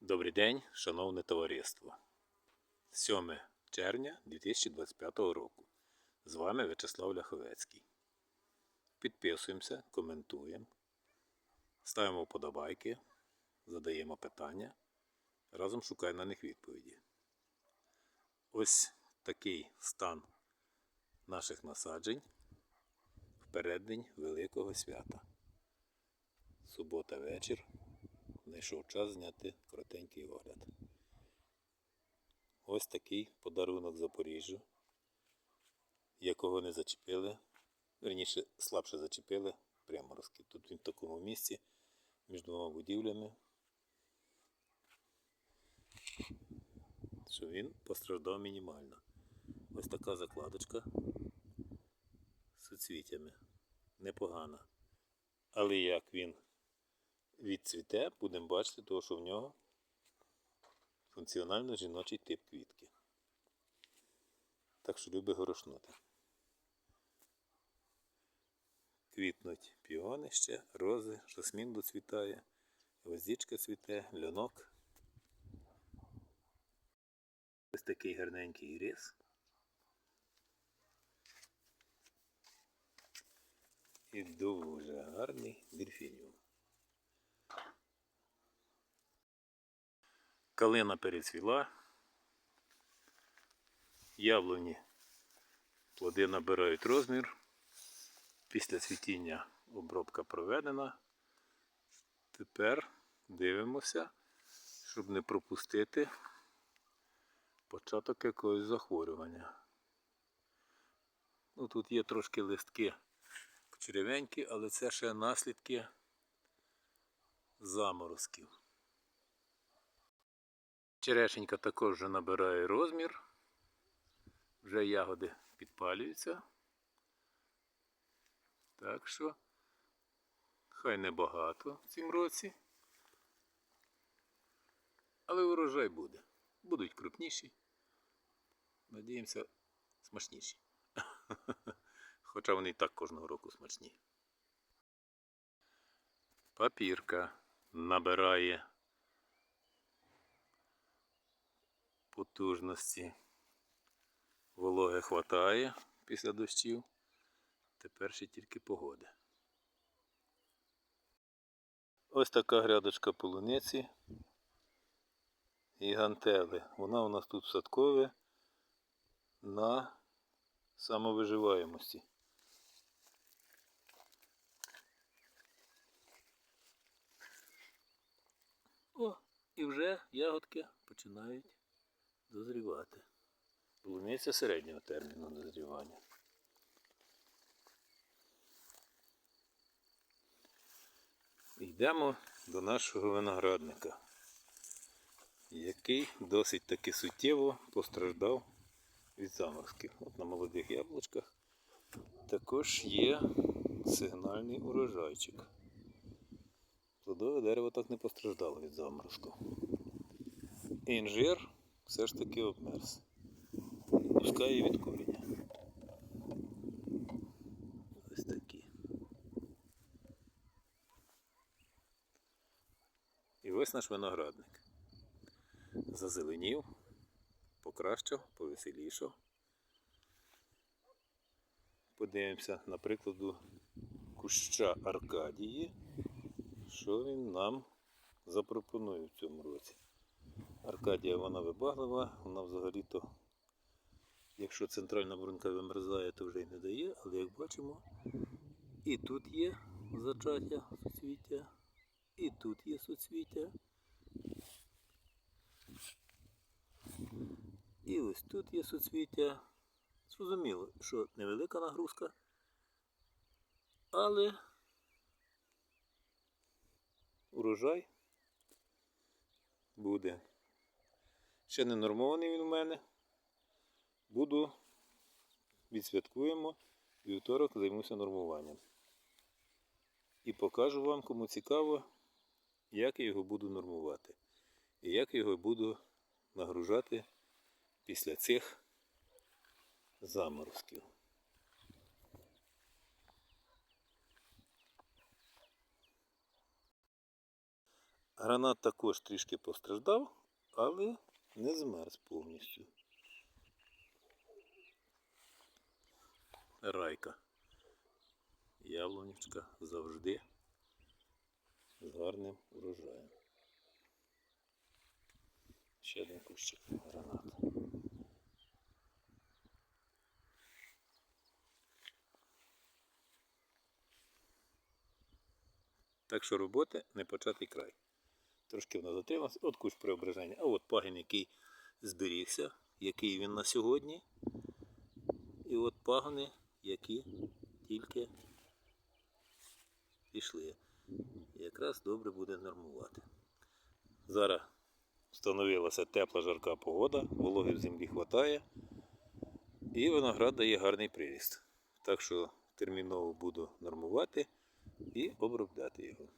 Добрий день, шановне товариство. 7 червня 2025 року. З вами В'ячеслав Ляховецький. Підписуємося, коментуємо, ставимо вподобайки, задаємо питання. Разом шукаємо на них відповіді. Ось такий стан наших насаджень в переддень Великого свята. Субота вечір знайшов час зняти коротенький огляд. Ось такий подарунок Запоріжжю, якого не зачепили, верніше слабше зачепили приморозки. Тут він в такому місці між двома будівлями, що він постраждав мінімально. Ось така закладочка з суцвітями. Непогана. Але як він відцвіте, будемо бачити, того, що в нього функціонально жіночий тип квітки. Так що любить горошнути. Квітнуть піони ще, рози, жасмін доцвітає, гвоздичка цвіте, льонок. Ось такий гарненький рис. І дуже гарний дельфініум. Калина перецвіла. Яблуні плоди набирають розмір. Після цвітіння обробка проведена. Тепер дивимося, щоб не пропустити початок якогось захворювання. Ну, Тут є трошки листки черевенькі, але це ще наслідки заморозків. Черешенька також вже набирає розмір. Вже ягоди підпалюються. Так що хай небагато в цім році. Але урожай буде. Будуть крупніші. Надіємося, смачніші. Хоча вони і так кожного року смачні. Папірка набирає потужності. Вологи хватає після дощів. Тепер ще тільки погода. Ось така грядочка полуниці і гантели. Вона у нас тут садкове на самовиживаємості. О, і вже ягодки починають дозрівати. Полуниця середнього терміну дозрівання. Йдемо до нашого виноградника, який досить таки суттєво постраждав від заморозків. От на молодих яблучках також є сигнальний урожайчик. Плодове дерево так не постраждало від заморозку. Інжир все ж таки обмерз. Пускає від коріння. Ось такі. І ось наш виноградник. Зазеленів, покращав, повеселішав. Подивимося на прикладу куща Аркадії, що він нам запропонує в цьому році. Аркадія вона вибаглива, вона взагалі-то, якщо центральна брунька вимерзає, то вже й не дає, але як бачимо, і тут є зачаття суцвіття, і тут є суцвіття. І ось тут є суцвіття. Зрозуміло, що невелика нагрузка, але урожай буде. Ще не нормований він у мене. Буду відсвяткуємо вівторок займуся нормуванням. І покажу вам, кому цікаво, як я його буду нормувати. І як я його буду нагружати після цих заморозків. Гранат також трішки постраждав, але не змерз повністю. Райка. Яблунічка завжди з гарним урожаєм. Ще один кущик гранат. Так що роботи не початий край. Трошки вона затрималася. От кущ преображення. А от пагін, який зберігся, який він на сьогодні. І от пагони, які тільки пішли. Якраз добре буде нормувати. Зараз встановилася тепла жарка погода, вологи в землі вистачає. І виноград дає гарний приріст. Так що терміново буду нормувати і обробляти його.